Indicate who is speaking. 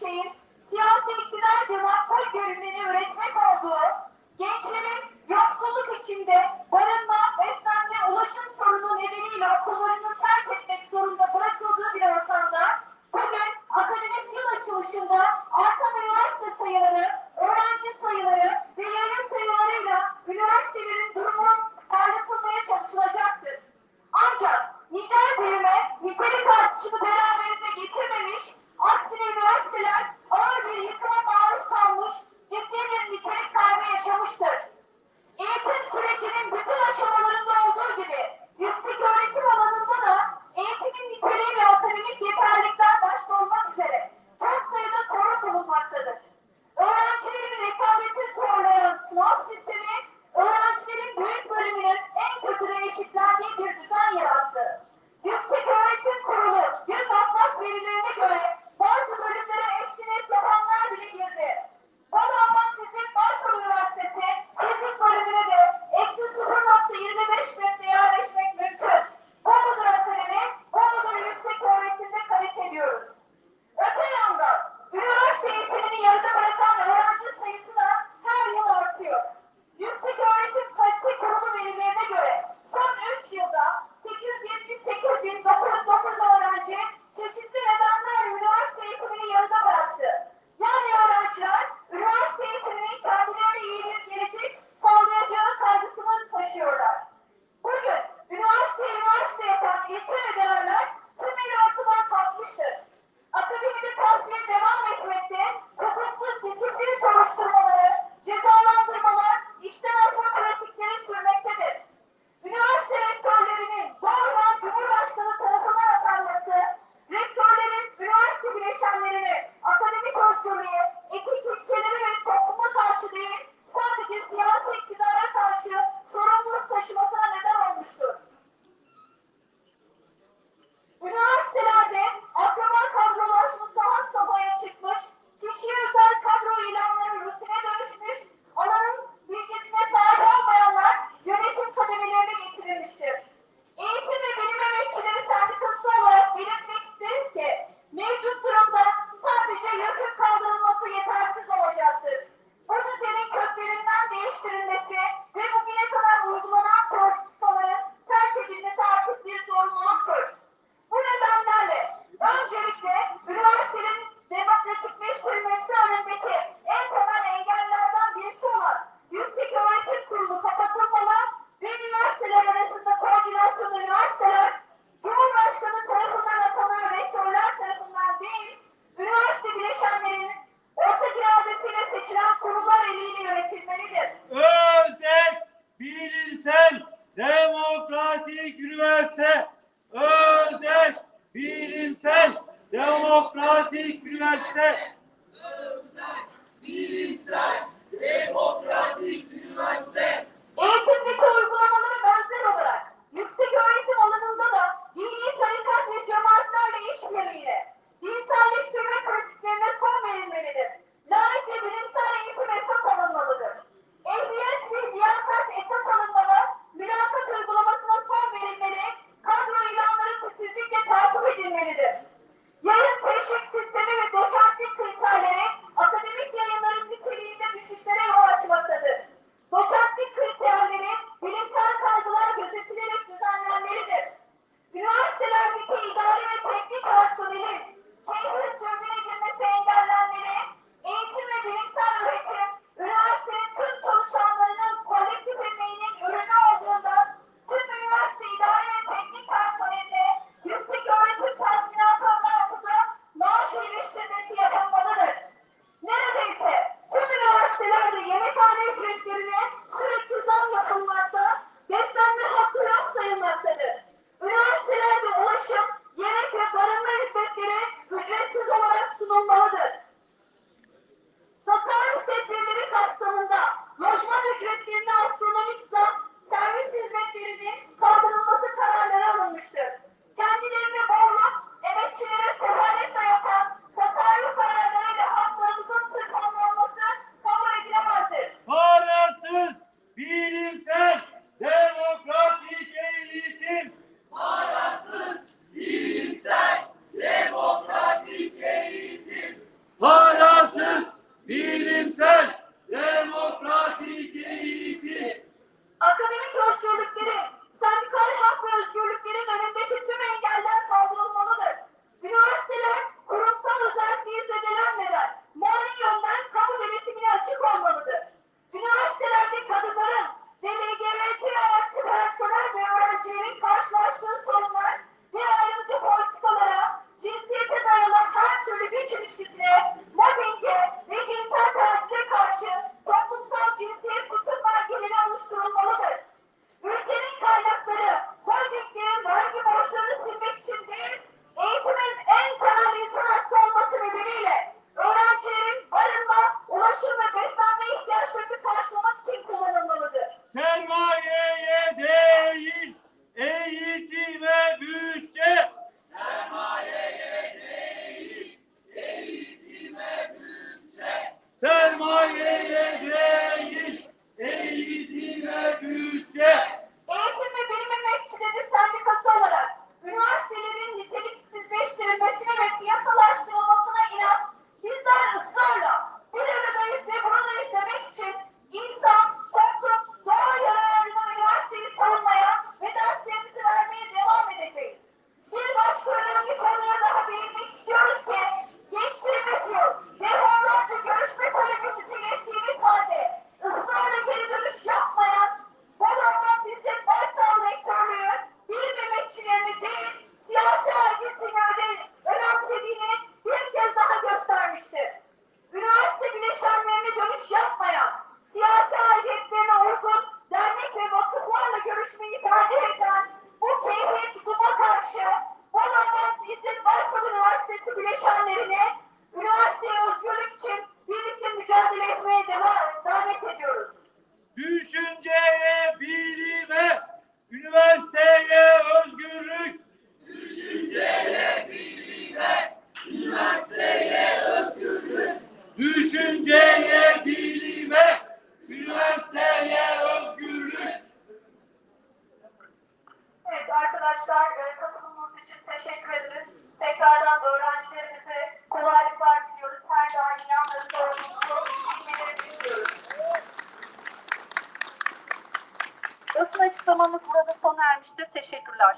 Speaker 1: şeyin siyasi iktidar cemaatler görüneni üretmek olduğu, gençlerin yoksulluk içinde barınma, beslenme, ulaşım sorunu nedeniyle okullarını terk etmek zorunda bırakıldığı bir ortamda, bugün akademik yıl açılışında artan üniversite sayıları, öğrenci sayıları,
Speaker 2: Demokratik üniversite. Bilimsel, demokratik üniversite.
Speaker 1: Eğitimdeki uygulamaları benzer olarak yüksek öğretim alanında da dini tarikat ve cemaatlerle işbirliğiyle dinselleştirme Coşma nüksetliğinde astronomik
Speaker 2: City ve
Speaker 1: Anne Basın açıklamamız burada sona ermiştir. Teşekkürler.